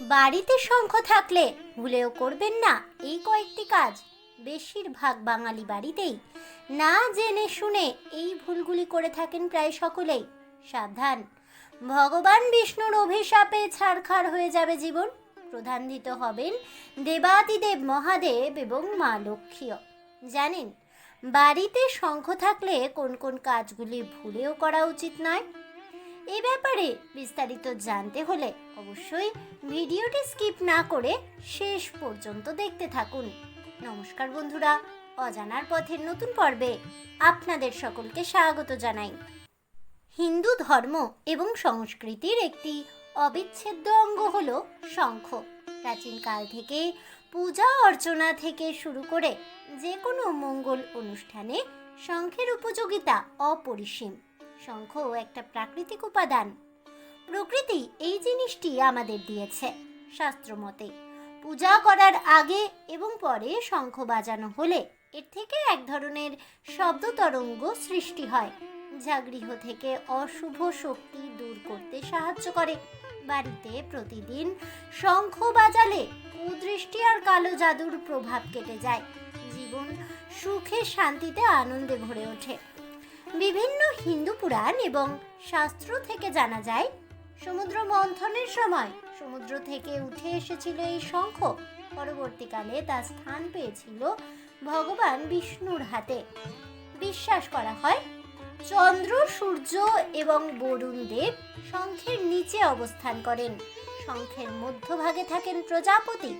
বাড়িতে শঙ্খ থাকলে ভুলেও করবেন না এই কয়েকটি কাজ। বেশিরভাগ বাঙালি বাড়িতেই না জেনে শুনে এই ভুলগুলি করে থাকেন প্রায় সকলেই। সাবধান। ভগবান বিষ্ণুর অভিশাপে ছাড়খাড় হয়ে যাবে জীবন। প্রধান্বিত হবেন দেবাদিদেব মহাদেব এবং মা লক্ষ্মীও। জানেন, বাড়িতে শঙ্খ থাকলে কোন কোন কাজগুলি ভুলেও করা উচিত নয়। এ ব্যাপারে বিস্তারিত জানতে হলে অবশ্যই ভিডিওটি স্কিপ না করে শেষ পর্যন্ত দেখতে থাকুন। নমস্কার বন্ধুরা, অজানার পথের নতুন পর্বে আপনাদের সকলকে স্বাগত জানাই। হিন্দু ধর্ম এবং সংস্কৃতির একটি অবিচ্ছেদ্য অঙ্গ হল শঙ্খ। প্রাচীনকাল থেকে পূজা অর্চনা থেকে শুরু করে যে কোনো মঙ্গল অনুষ্ঠানে শঙ্খের উপযোগিতা অপরিসীম। শঙ্খ একটা প্রাকৃতিক উপাদান। প্রকৃতি এই জিনিসটি আমাদের দিয়েছে, শাস্ত্রমতে। পূজা করার আগে এবং পরে শঙ্খ বাজানো হলে এর থেকে এক ধরনের শব্দ তরঙ্গ সৃষ্টি হয়, যা গৃহ থেকে অশুভ শক্তি দূর করতে সাহায্য করে। বাড়িতে প্রতিদিন শঙ্খ বাজালে কুদৃষ্টি আর কালো জাদুর প্রভাব কেটে যায়। জীবন সুখে শান্তিতে আনন্দে ভরে ওঠে। বিভিন্ন হিন্দু পুরাণ এবং শাস্ত্র থেকে জানা যায়, সমুদ্র মন্থনের সময় সমুদ্র থেকে উঠে এসেছিল এই শঙ্খ। পরবর্তীকালে তার স্থান পেয়েছিল ভগবান বিষ্ণুর হাতে। বিশ্বাস করা হয়, চন্দ্র, সূর্য এবং বরুণ দেব শঙ্খের নিচে অবস্থান করেন। শঙ্খের মধ্যভাগে থাকেন প্রজাপতি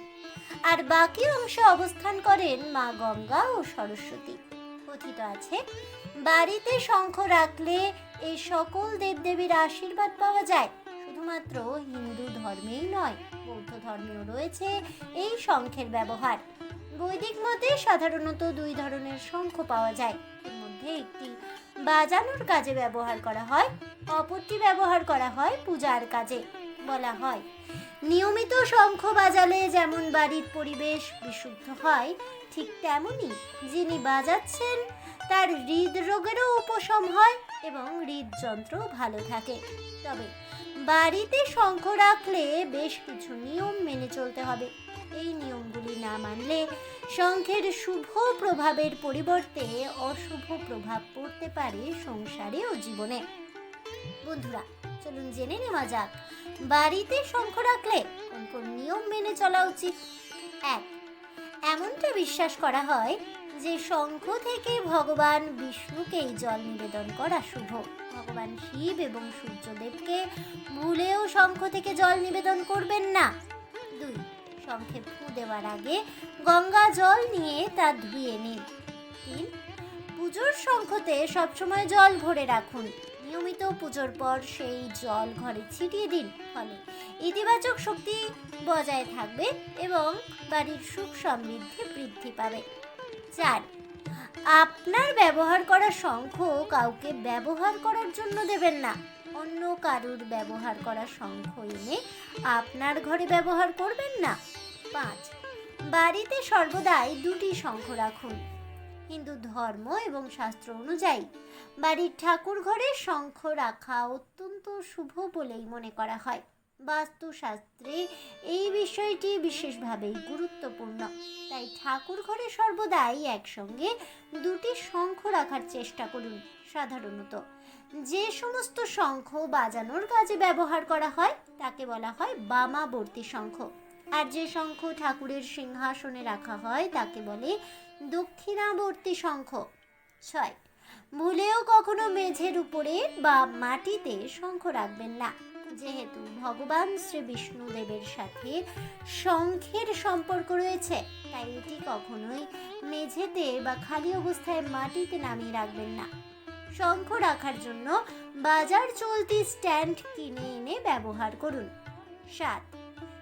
আর বাকি অংশে অবস্থান করেন মা গঙ্গা ও সরস্বতী। কথিত আছে বাড়িতে শঙ্খ রাখলে এই সকল দেবদেবীর আশীর্বাদ পাওয়া যায়। শুধুমাত্র হিন্দু ধর্মেই নয়, বৌদ্ধ ধর্মেও রয়েছে এই শঙ্খের ব্যবহার। বৈদিক মতে সাধারণত দুই ধরনের শঙ্খ পাওয়া যায়। এর মধ্যে একটি বাজানোর কাজে ব্যবহার করা হয়, অপরটি ব্যবহার করা হয় পূজার কাজে বলা হয়। নিয়মিত শঙ্খ বাজালে যেমন বাড়ির পরিবেশ বিশুদ্ধ হয়, ঠিক তেমনই যিনি বাজাচ্ছেন তার হৃদরোগেরও উপশম হয় এবং হৃদযন্ত্র ভালো থাকে। তবে বাড়িতে শঙ্খ রাখলে বেশ কিছু নিয়ম মেনে চলতে হবে। এই নিয়মগুলি না মানলে শঙ্খের শুভ প্রভাবের পরিবর্তে অশুভ প্রভাব পড়তে পারে সংসারে ও জীবনে। বন্ধুরা, চলুন জেনে নেওয়া যাক, বাড়িতে শঙ্খ রাখলে কোন কোন নিয়ম মেনে চলা উচিত? এক, এমনটা বিশ্বাস করা হয় যে শঙ্খ থেকে ভগবান বিষ্ণুকেই জল নিবেদন করা শুভ। ভগবান শিব এবং সূর্যদেবকে ভুলেও শঙ্খ থেকে জল নিবেদন করবেন না। দুই, শঙ্খে ফু দেওয়ার আগে গঙ্গা জল নিয়ে তা ধুয়ে নিন। তিন, পুজোর শঙ্খতে সবসময় জল ভরে রাখুন। নিয়মিত পুজোর পর সেই জল ঘরে ছিটিয়ে দিন, ফলে ইতিবাচক শক্তি বজায় থাকবে এবং বাড়ির সুখ সমৃদ্ধি বৃদ্ধি পাবে। চার আপনার ব্যবহার করা শঙ্খ কাউকে ব্যবহার করার জন্য দেবেন না। অন্য কারুর ব্যবহার করা শঙ্খ এনে আপনার ঘরে ব্যবহার করবেন না। পাঁচ, বাড়িতে সর্বদাই দুটি শঙ্খ রাখুন। হিন্দু ধর্ম এবং শাস্ত্র অনুযায়ী বাড়ির ঠাকুর ঘরে শঙ্খ রাখা অত্যন্ত শুভ বলেই মনে করা হয়। বাস্তুশাস্ত্রে এই বিষয়টি বিশেষভাবেই গুরুত্বপূর্ণ। তাই ঠাকুর ঘরে সর্বদাই একসঙ্গে দুটি শঙ্খ রাখার চেষ্টা করুন সাধারণত। যে সমস্ত শঙ্খ বাজানোর কাজে ব্যবহার করা হয়, তাকে বলা হয় বামাবর্তী শঙ্খ। আর যে শঙ্খ ঠাকুরের সিংহাসনে রাখা হয়, তাকে বলে দক্ষিণাবর্তী শঙ্খ। ছয়। ভুলেও কখনো মেঝের উপরে বা মাটিতে শঙ্খ রাখবেন না। যেহেতু ভগবান শ্রী বিষ্ণুদেবের সাথে শঙ্খের সম্পর্ক রয়েছে, তাই এটি কখনোই মেঝেতে বা খালি অবস্থায় মাটিতে নামিয়ে রাখবেন না। শঙ্খ রাখার জন্য বাজার চলতি স্ট্যান্ড কিনে এনে ব্যবহার করুন। সাত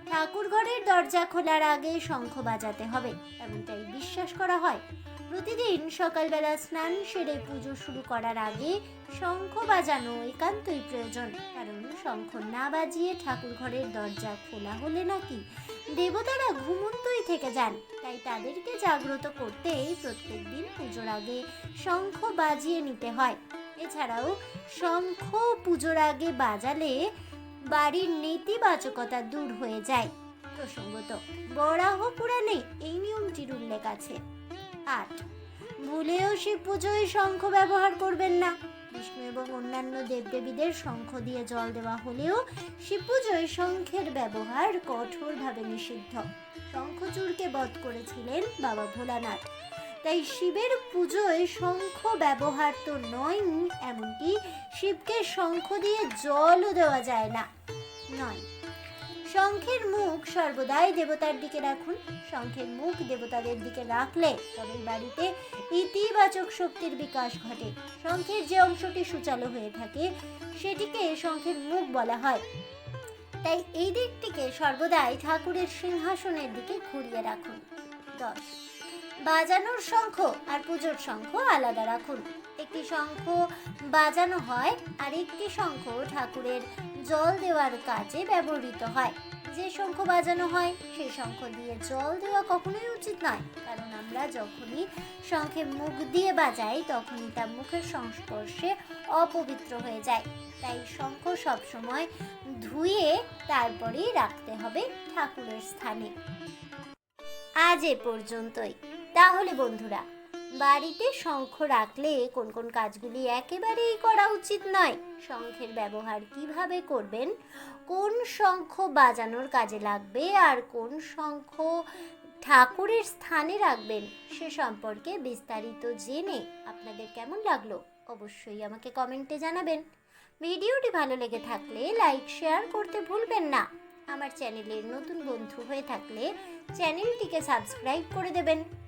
ঠাকুর ঘরের দরজা খোলার আগে শঙ্খ বাজাতে হবে, এমনটাই বিশ্বাস করা হয়। প্রতিদিন সকালবেলা স্নান সেরে পুজো শুরু করার আগে শঙ্খ বাজানো একান্তই প্রয়োজন। শঙ্খ না বাজিয়ে ঠাকুর ঘরের দরজা খোলা হলে নাকি? দেবতারা ঘুমন্তই থেকে যান, তাই তাদেরকে জাগ্রত করতেই প্রত্যেক দিন পুজোর আগে শঙ্খ বাজিয়ে নিতে হয়। এছাড়াও শঙ্খ পুজোর আগে বাজালে বাড়ির নেতিবাচকতা দূর হয়ে যায়। প্রসঙ্গত, বরাহ পুরাণে এই নিয়মটির উল্লেখ আছে। আট, ভুলেও শিব পুজোয় শঙ্খ ব্যবহার করবেন না। বিষ্ণু এবং অন্যান্য দেবদেবীদের শঙ্খ দিয়ে জল দেওয়া হলেও শিব পুজোয় শঙ্খের ব্যবহার কঠোরভাবে নিষিদ্ধ। শঙ্খচূড়কে বধ করেছিলেন বাবা ভোলানাথ। তাই শিবের পুজোয় শঙ্খ ব্যবহার তো নয়, এমনকি শিবকে শঙ্খ দিয়ে জলও দেওয়া যায় না। নয়। শঙ্খের মুখ সর্বদাই দেবতার দিকে রাখুন। শঙ্খের মুখ দেবতাদের দিকে রাখলে তবে বাড়িতে ইতিবাচক শক্তির বিকাশ ঘটে। শঙ্খের যে অংশটি সুচালো হয়ে থাকে, সেটিকে শঙ্খের মুখ বলা হয়। তাই এই দিকটিকে সর্বদাই ঠাকুরের সিংহাসনের দিকে ঘুরিয়ে রাখুন। দশ। বাজানোর শঙ্খ আর পুজোর শঙ্খ আলাদা রাখুন। একটি শঙ্খ বাজানো হয় আর একটি শঙ্খ ঠাকুরের জল দেওয়ার কাজে ব্যবহৃত হয়। যে শঙ্খ বাজানো হয় সেই শঙ্খ দিয়ে জল দেওয়া কখনোই উচিত নয়। কারণ আমরা যখনই শঙ্খে মুখ দিয়ে বাজাই, তখনই তা মুখের সংস্পর্শে অপবিত্র হয়ে যায়। তাই শঙ্খ সবসময় ধুয়ে তারপরেই রাখতে হবে ঠাকুরের স্থানে। আজ এ পর্যন্তই। তাহলে বন্ধুরা বাড়িতে শঙ্খ রাখলে কোন কোন কাজগুলি একেবারেই করা উচিত নয়। শঙ্খের ব্যবহার কীভাবে করবেন? কোন শঙ্খ বাজানোর কাজে লাগবে? আর কোন শঙ্খ ঠাকুরের স্থানে রাখবেন? সে সম্পর্কে বিস্তারিত জেনে আপনাদের কেমন লাগল অবশ্যই আমাকে কমেন্টে জানাবেন। ভিডিওটি ভালো লেগে থাকলে লাইক, শেয়ার করতে ভুলবেন না। আমার চ্যানেলের নতুন বন্ধু হয়ে থাকলে চ্যানেলটিকে সাবস্ক্রাইব করে দেবেন।